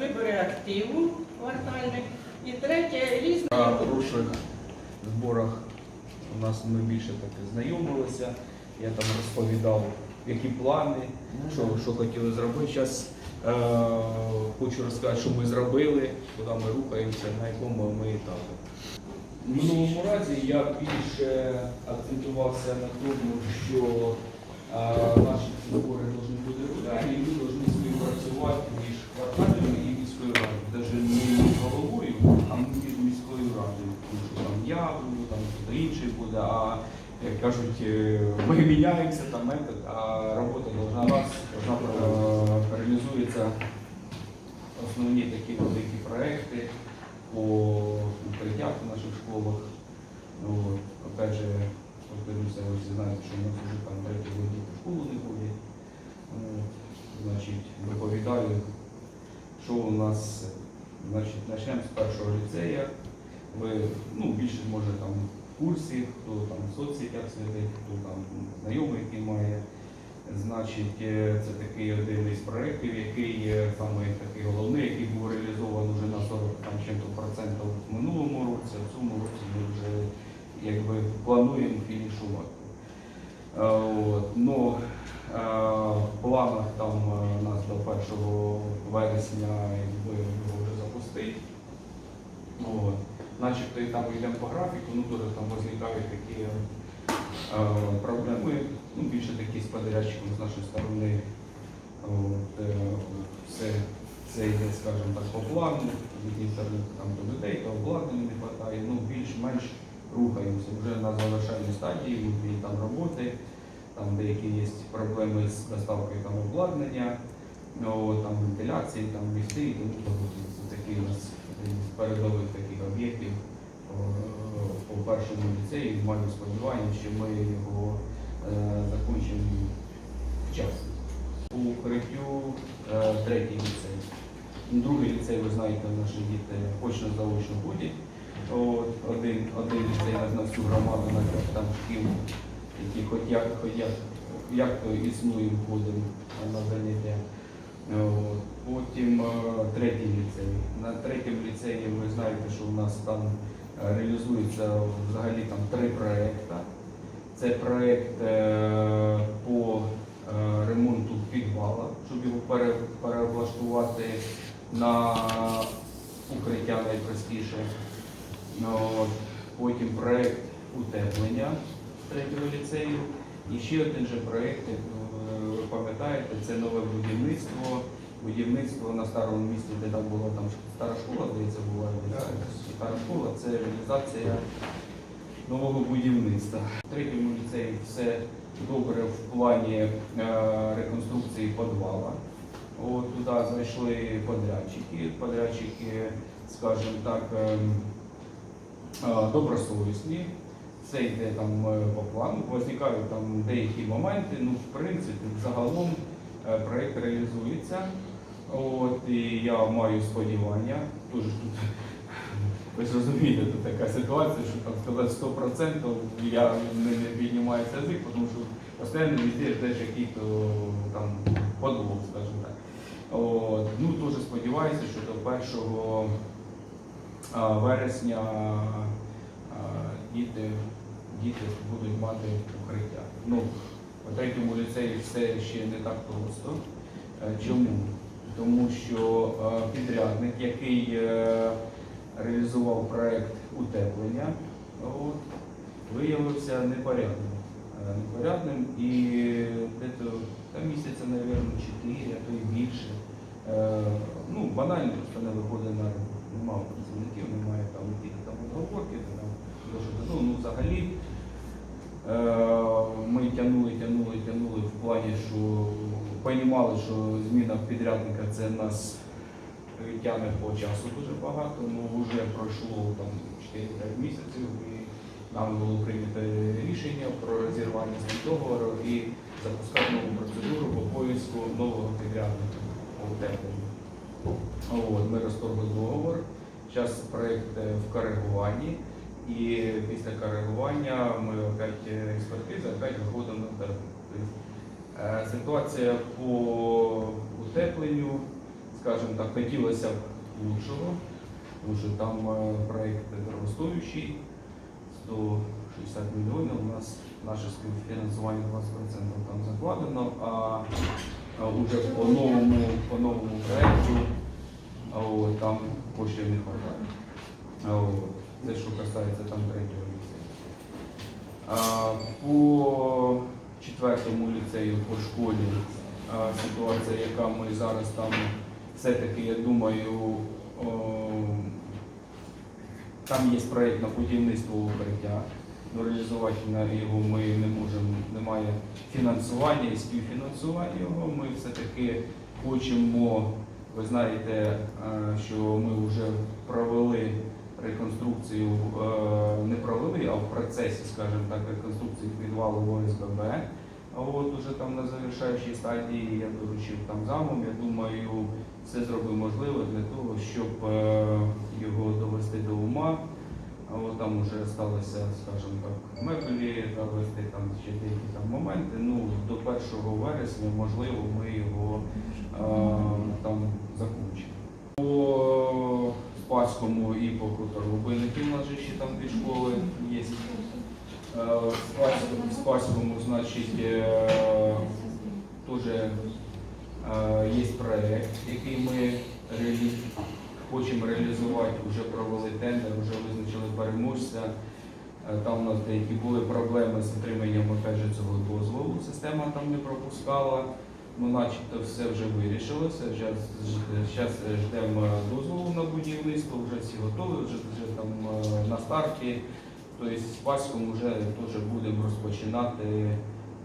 вибори активу квартальних. І третє різне. На прошлих зборах у нас ми більше так і знайомилися. Я там розповідав, які плани, що, що хотіли зробити. Зараз е, хочу розказати, що ми зробили, куди ми рухаємося, на якому ми етапі. В минулому разі я більше акцентувався на тому, що е, наші збори повинні бути регулярні, і ми повинні співпрацювати між квартальними і міською радою. Навіть не між головою, а між міською радою. Тому що там я буду, там хтось інший буде, а як кажуть, е, ми міняємося, там метод, а робота должна должна е, реалізується основні такі великі проекти по укриттях в наших школах. Ну, опять же, повторюся, ви всі знаєте, що нас вже там третій год діти в школу не ходять. От, Значить, доповідаю, що у нас, значить, почнемо з першого ліцея. Ви ну, більше може там курсі, хто там в соцсетях сидить, хто там знайомий, який має. Значить, е, це такий один із проєктів, який саме такий головний, який був реалізований вже на 40 там, чим-то процентів в минулому році, а в цьому році ми вже якби плануємо фінішувати. Е, От, ну, е, в планах там нас до 1 вересня якби, його вже запустити. От. Начебто і там йдемо по графіку, ну теж там возникають такі е, проблеми, ну більше такі з подрядчиком з нашої сторони. От, е, все, все йде, скажімо так, по плану, від інтернету там до людей, то обладнання не вистачає, ну більш-менш рухаємося. Вже на завершальній стадії і там роботи, там деякі є проблеми з доставкою там обладнання, ну, там вентиляції, там ліфти, і тому подобне. Це такі у нас передових таких об'єктів по першому ліцеї. Маю сподівання, що ми його е, закінчимо вчасно. По укриттю е, третій ліцей. Другий ліцей, ви знаєте, наші діти очно заочно ходять. Один, один ліцей на всю громаду, на там шкіл, які хоч як, хоч як, як то існуємо, ходимо на заняття. От. Потім е, третій ліцей. На третьому ліцеї ви знаєте, що у нас там е, реалізується взагалі там три проекти. Це проект е, по е, ремонту підвала, щоб його пере, переоблаштувати на укриття найпростіше. Ну. Потім проект утеплення третього ліцею. І ще один же е, ви пам'ятаєте, це нове будівництво. Будівництво на старому місці, де там була там стара школа, здається, була стара школа, це реалізація нового будівництва. В третьому ліцеї все добре в плані е, реконструкції підвала. От туди зайшли подрядчики. Подрядчики, скажімо так, ем, е, добросовісні. Це йде там е, по плану. Возникають там деякі моменти. Ну, в принципі, загалом е, проект реалізується. От, і я маю сподівання. Дуже тут ви ж розумієте, тут така ситуація, що там сказати 100% я не, піднімаю цей язик, тому що постійно везде ждеш який-то там подвох, скажімо так. От, ну, дуже сподіваюся, що до 1 вересня діти, діти будуть мати укриття. Ну, у третьому ліцеї все ще не так просто. Е, Чому? Тому що е, підрядник, який е, реалізував проект утеплення, от, виявився непорядним. Непорядним і десь там місяця, мабуть, 4, а то і більше. Ну, банально просто не виходить на роботу. Немає працівників, немає там якісь там там дуже ну, ну взагалі. Е, Ми тягнули, тягнули, тягнули в плані, що розуміли, що зміна підрядника це нас тягне по часу дуже багато, ну вже пройшло там 4-5 місяців і нам було прийнято рішення про розірвання з договору і запускати нову процедуру по поиску нового підрядника утепленню. От, ми розторгли договор. Зараз проєкт е, в коригуванні. І після коригування ми опять е, експертиза, опять виходимо на торги. Тобто Е, Ситуація по утепленню, скажімо так, хотілося б лучшого, тому там е, проєкт дорогостоючий, 160 мільйонів, у нас наше співфінансування 20% там закладено, а, вже по новому, по новому проєкту там коштів не вистачає. Це що касається там третього ліцею. По четвертому ліцею, по школі, ситуація, яка ми зараз там все-таки, я думаю, там є проєкт на будівництво укриття. Реалізувати його ми не можемо, немає фінансування і співфінансування його. Ми все-таки хочемо, ви знаєте, що ми вже провели реконструкцію, е, не провели, а в процесі, скажімо так, реконструкції підвалу ОСББ. А от уже там на завершаючій стадії я доручив там замом. Я думаю, все зробив можливе для того, щоб е, його довести до ума. От там вже сталося, скажімо так, меблі довести, там ще деякі там моменти. Ну, до 1 вересня, можливо, ми його е, там. По Спаському і по Хуторгубинників у нас ще там дві школи є. Е, В Спаському, значить, е, теж е, є проєкт, який ми реалі... хочемо реалізувати, вже провели тендер, вже визначили переможця. Е, Там у нас деякі були проблеми з отриманням опять же, цього дозволу. Система там не пропускала. Ну, начебто все вже вирішилося. Зараз ждемо дозволу на будівництво, вже всі готові, вже, вже там е, на старті. Тобто з Паськом вже теж будемо розпочинати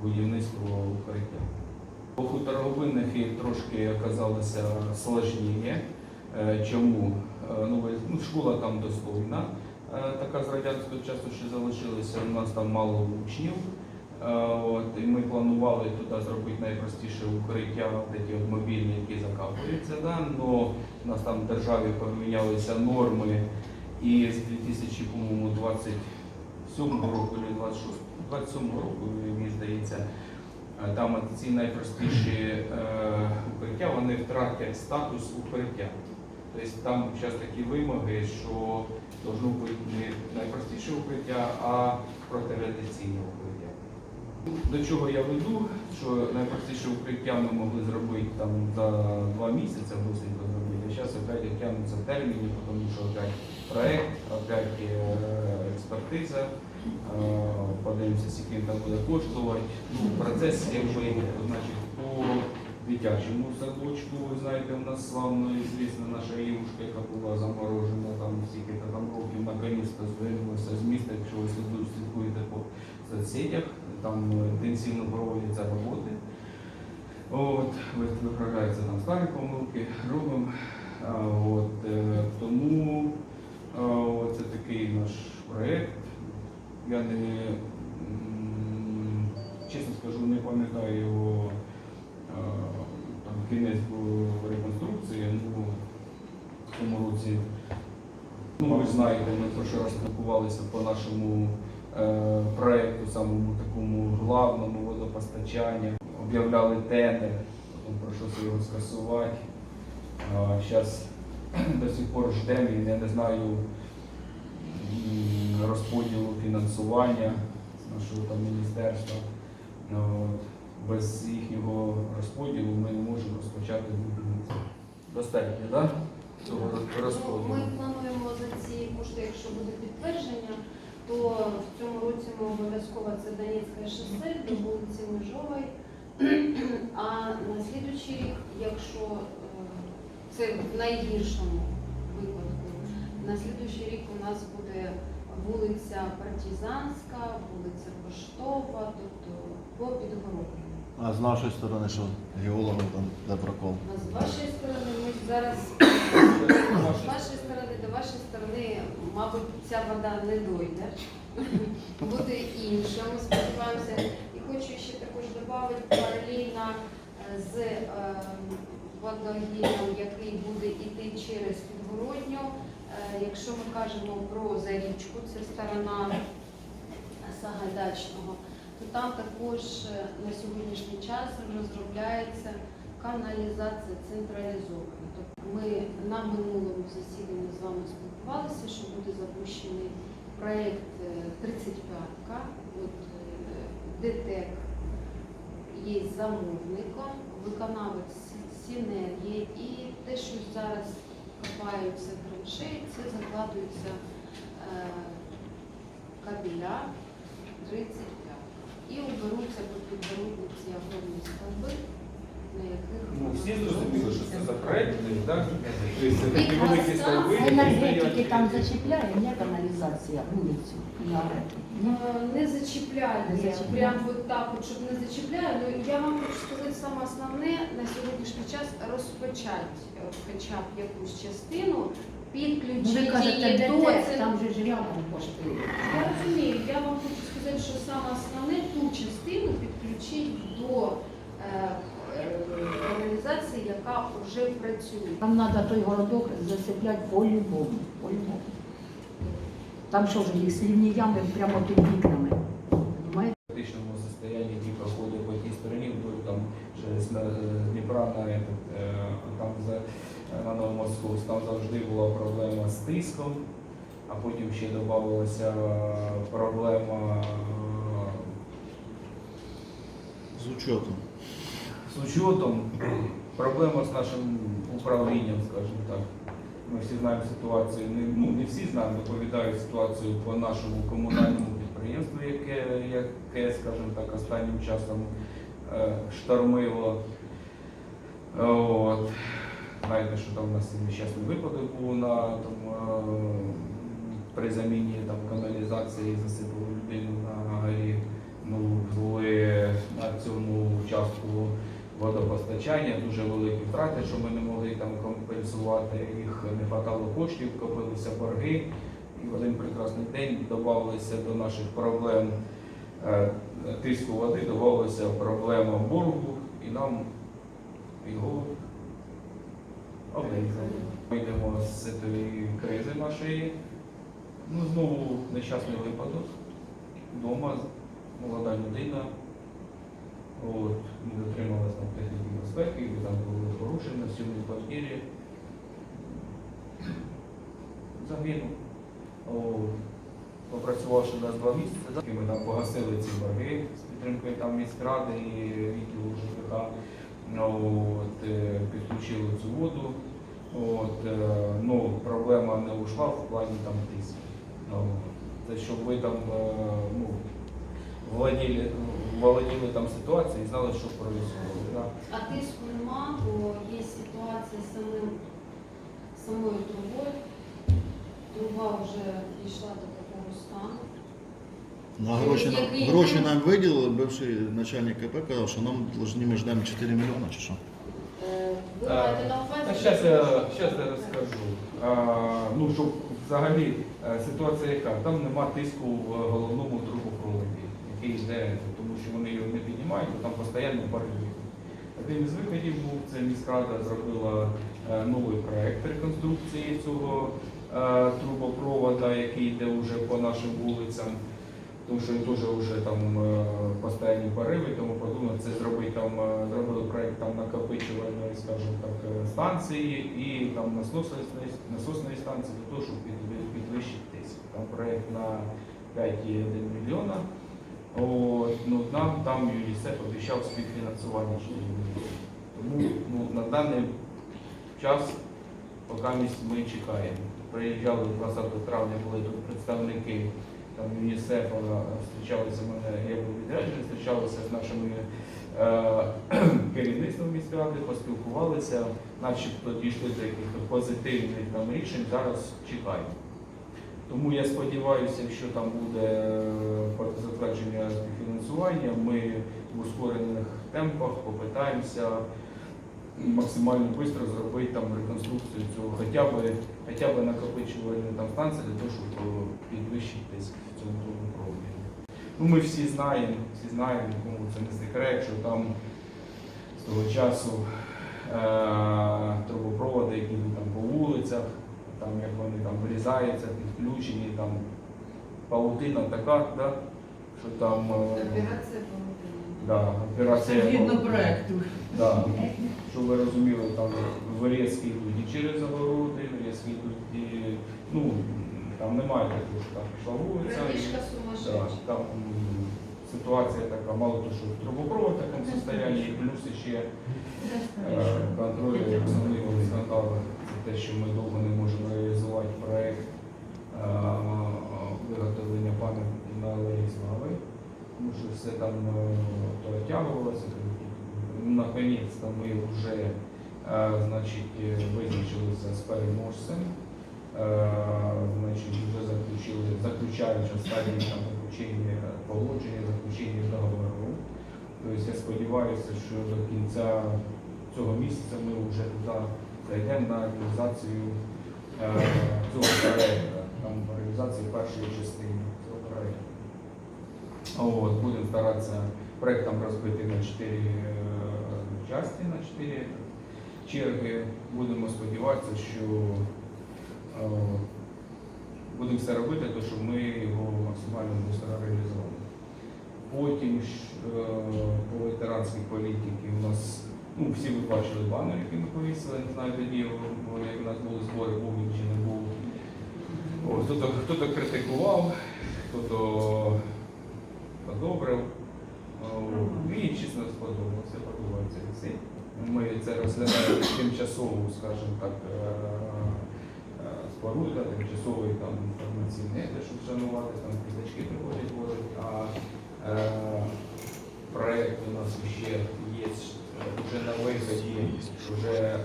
будівництво укриття. По хуторовинники трошки оказалося сложніше. Е, Чому? Е, Ну, ну, школа там достойна, е, така з радянського часу ще залишилася. У нас там мало учнів. Е, От, і ми планували туди зробити найпростіше укриття, от мобільні, які закапуються. Да? Но у нас там в державі помінялися норми, і з 2027 року, чи 26, 27 року, мені здається, е, там ці найпростіші е, укриття, вони втратять статус укриття. Тобто там зараз такі вимоги, що должно бути не найпростіше укриття, а протирадіаційне укриття. До чого я веду, що найпростіше укриття ми могли зробити там за два місяці досить зробити, а зараз опять тягнуться терміни, тому що опять проект, опять е, експертиза, е, подивимося, скільки там буде коштувати. Ну, процес якби, значить, по дитячому садочку, ви знаєте, у нас славно звісна наша Євушка, яка була заморожена там стільки там років, наконець-то звернулася з міста, якщо ви слідкуєте по соцсетях, там е, інтенсивно проводяться роботи. От, ви- виправляються там старі помилки, робимо. От, е, тому от це такий наш проєкт. Я не чесно скажу, не пам'ятаю його там, кінець реконструкції. Ну, в цьому році, ну, ви знаєте, ми перший раз спілкувалися по нашому проєкту, самому такому главному водопостачання. Об'являли тендер, потім прийшлося його скасувати. Зараз до сих пор ждемо і я не знаю розподілу фінансування з нашого там міністерства. Ну. Без їхнього розподілу ми не можемо розпочати будівництво. Достатньо, так? Цього Ну, розподілу. Ми плануємо за ці кошти, якщо буде підтвердження, то в цьому році ми обов'язково це Донецьке шосе до вулиці Межової. А на слідуючий рік, якщо е, це в найгіршому випадку, на слідуючий рік у нас буде вулиця Партизанська, вулиця Поштова, тобто по підгородньому. А з нашої сторони, що геологам там де прокол? А з вашої сторони ми зараз З вашої сторони до вашої сторони, мабуть, ця вода не дойде. Буде інша, ми сподіваємося. І хочу ще також додати паралельно е, з е, водогіном, який буде йти через підгородню. Е, Якщо ми кажемо про зарічку, це сторона Сагайдачного, то там також е, на сьогоднішній час розробляється каналізація централізована. Тобто ми на минулому засіданні з вами спілкувалися, що буде запущений проєкт е, 35-ка. От е, ДТЕК є замовником, виконавець синергії і те, що зараз копаються траншеї, це закладується е, кабеля 35. І оберуться підберуть ці огромні стовби, на яких Ну, всі зрозуміли, що це за проект, так? Тобто це такі великі стовби. які Енергетики стоять. там зачіпляє, ні, каналізація вулицю. Ні. Е, не зачіпляє, Не зачіпляє. прям от так, от, щоб не зачіпляє. Ну я вам хочу сказати саме основне на сьогоднішній час розпочати е, хоча б якусь частину, Підключити ви кажете, до там же ж рядом кошти. Я розумію, я вам хочу сказати, що саме основне ту частину підключити до е, е, каналізації, яка вже працює. Там треба той городок засипляти по-любому. по-любому. Там що ж їх слівні ями прямо під вікнами. Понимаєте? В критичному состоянии, проходять по тій стороні, бо там через Дніпра на, этот, е, там за, на Новомосковськ, там завжди була проблема з тиском, а потім ще додавалася проблема е, З учетом. з учетом, проблема з нашим управлінням, скажімо так. Ми всі знаємо ситуацію, не, ну, не всі знаємо, доповідають ситуацію по нашому комунальному підприємству, яке, яке скажімо так, останнім часом е, штормило. От. Знаєте, що там у нас нещасний випадок був на там, е, при заміні там, каналізації засипали людину на горі. Ну, були на цьому участку водопостачання, дуже великі втрати, що ми не могли там компенсувати, їх не хватало коштів, копилися борги. І в один прекрасний день додавалися до наших проблем е, тиску води, додавалася проблема боргу, і нам його Ми йдемо з цієї кризи нашої. Ну, знову нещасний випадок. Вдома молода людина. От, не дотрималась там техніки безпеки, там були порушення в сьомій квартирі. Загинув. Попрацювавши нас два місяці, ми там погасили ці борги з підтримкою там міськради і відділу ЖКХ. Ну, От, е, підключили цю воду. От, е, ну, проблема не ушла в плані там тиску. Ну, Це щоб ви там е, ну, володіли, володіли там ситуацією і знали, що. Да? А тиску нема, бо є ситуація з самим самою трубою. Труба вже дійшла до. На гроші, нам, гроші нам виділили, бивший начальник КП казав, що нам повинні ми ждемо 4 мільйони чи що. Е, Ви маєте на увазі, Зараз я, щас я розкажу. А, ну, щоб взагалі е, ситуація яка? Там нема тиску в головному трубопроводі, який йде, тому що вони його не піднімають, бо там постійно борги. Один із виходів був, це міськрада зробила е, новий проект реконструкції цього е, трубопровода, який йде вже по нашим вулицям. Тому що теж вже там е, постійні пориви, тому подумали, це зробити там, е, зробили проект там накопичувальної, скажімо так, е, станції і там насосної, насосної станції для того, щоб підви- підвищити тиск. Там проект на 5,1 мільйона. От, ну, нам там ЮНІСЕФ обіцяв співфінансування 4 мільйони. Тому ну, на даний час поки ми чекаємо. Приїжджали 20 травня, були тут представники там ЮНІСЕФ зустрічалися мене, я був відряджений, зустрічалися з нашими е, керівництвом міськради, поспілкувалися, начебто дійшли до якихось позитивних там рішень, зараз чекаємо. Тому я сподіваюся, якщо там буде е, затвердження співфінансування, ми в ускорених темпах попитаємося максимально швидко зробити там реконструкцію цього, хоча б, хоча б накопичувальної там станції для того, щоб е, підвищити тиск в цьому трубопроводі. Ну, ми всі знаємо, всі знаємо, нікому це не секрет, що там з того часу е- трубопроводи, які там по вулицях, там як вони там вирізаються, підключені, там паутина така, да? що там е. Да, операція. Згідно проекту. Да. Щоб ви розуміли, там вирізки йдуть і через огороди, вирізки йдуть і ну там немає такого, що там пішла вулиця. Крадіжка Да, там ситуація така, мало того, що трубопровод в такому состоянии, і плюс ще е, контроль основний скандал. Це те, що ми довго не можемо реалізувати проект е, виготовлення пам'ятки на Алеї Слави. Тому що все там е, то. Наконець-то ми вже е, значить, е, визначилися з переможцем. Значить, вже заключили, заключаючи стадії там заключення погодження, заключення договору. Тобто я сподіваюся, що до кінця цього місяця ми вже туди зайдемо на реалізацію цього проекту, там реалізацію першої частини. От, будемо старатися проект там розбити на чотири е, частини, на чотири черги. Будемо сподіватися, що е, будемо все робити, то щоб ми його максимально швидко реалізували. Потім е, по ветеранській політиці у нас, ну всі ви бачили банер, який ми повісили, не знаю тоді, як у нас були збори, був він чи не був. Хто-то критикував, хто-то одобрив. О, Мені чесно сподобалося, подобається всі. Ми це розглядаємо тимчасову, скажімо так, е, е, споруду, тимчасовий там інформаційний, щоб шанувати, там квіточки приходять водять, а е, проект у нас ще є вже на виході, вже,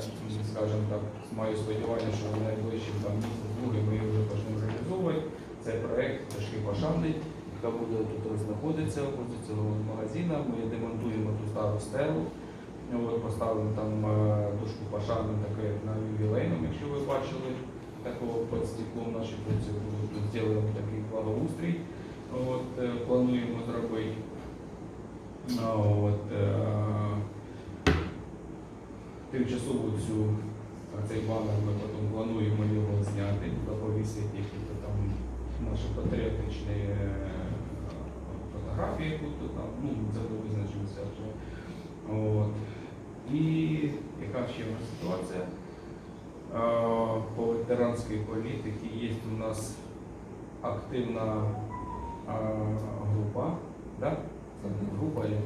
скажімо так, маю сподівання, що в найближчим там місяць-другий ми його вже почнемо реалізовувати. Це проект тяжкий пошаний, яка буде тут знаходитися возле цього магазину. Ми демонтуємо ту стару стелу. Поставимо там е, дошку пошани, таке на ювілейному, якщо ви бачили такого під стеклом наші хлопці зробимо такий благоустрій. От, е, плануємо зробити. От, е, тимчасово цю цей банер ми потім плануємо його зняти, повісити якісь там наші патріотичні фотографії, яку тут там, ну, це ми визначилися вже. От. І яка ще в нас ситуація? По ветеранській політиці є у нас активна група, да? Це не група, як?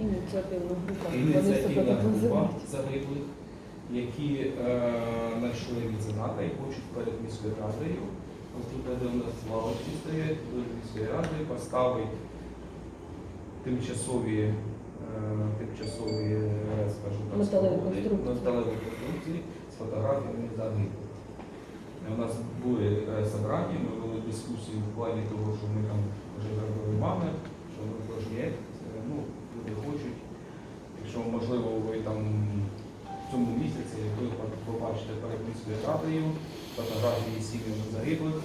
Ініціативна група. Ініціативна група загиблих, які е, знайшли мецената і хочуть перед міською радою, тут де у нас лавочки стоять, перед міською радою поставити тимчасові, е, тимчасові, е, скажімо так, Металеві конструкції. з фотографіями загиблих. У нас були е, собрання, ми вели дискусію в плані того, що ми там вже зробили мами, що ми е, ну, люди хочуть. Якщо можливо ви там в цьому місяці, як ви побачите перед міською радою фотографії сім'ями загиблих, е,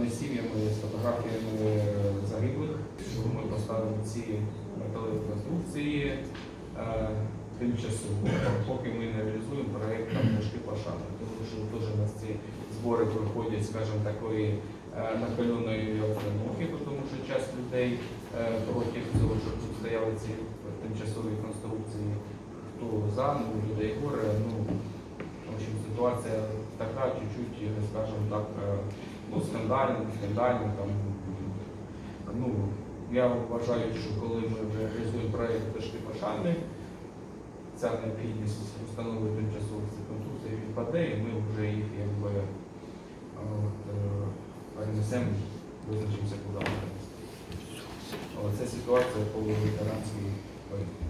не з сім'ями, з фотографіями загиблих, що ми поставимо ці металеві конструкції е, тимчасово, поки ми не реалізуємо проєкт там «Мішки пошани. Тому що теж у нас ці збори проходять, скажімо, такої е, накаленої обстановки, тому що часть людей е, проти цього, щоб тут стояли ці тимчасові конструкції, хто за, ну, людей горе, ну, в общем, ситуація така, чуть-чуть, е, скажімо так, е, ну, скандальна, не там, ну, я вважаю, що коли ми реалізуємо проєкт «Дошки пошани, ця необхідність установи тимчасових конструкцій відпаде, і ми вже їх якби е, перенесемо, визначимося куди. Це ситуація по ветеранській політиці.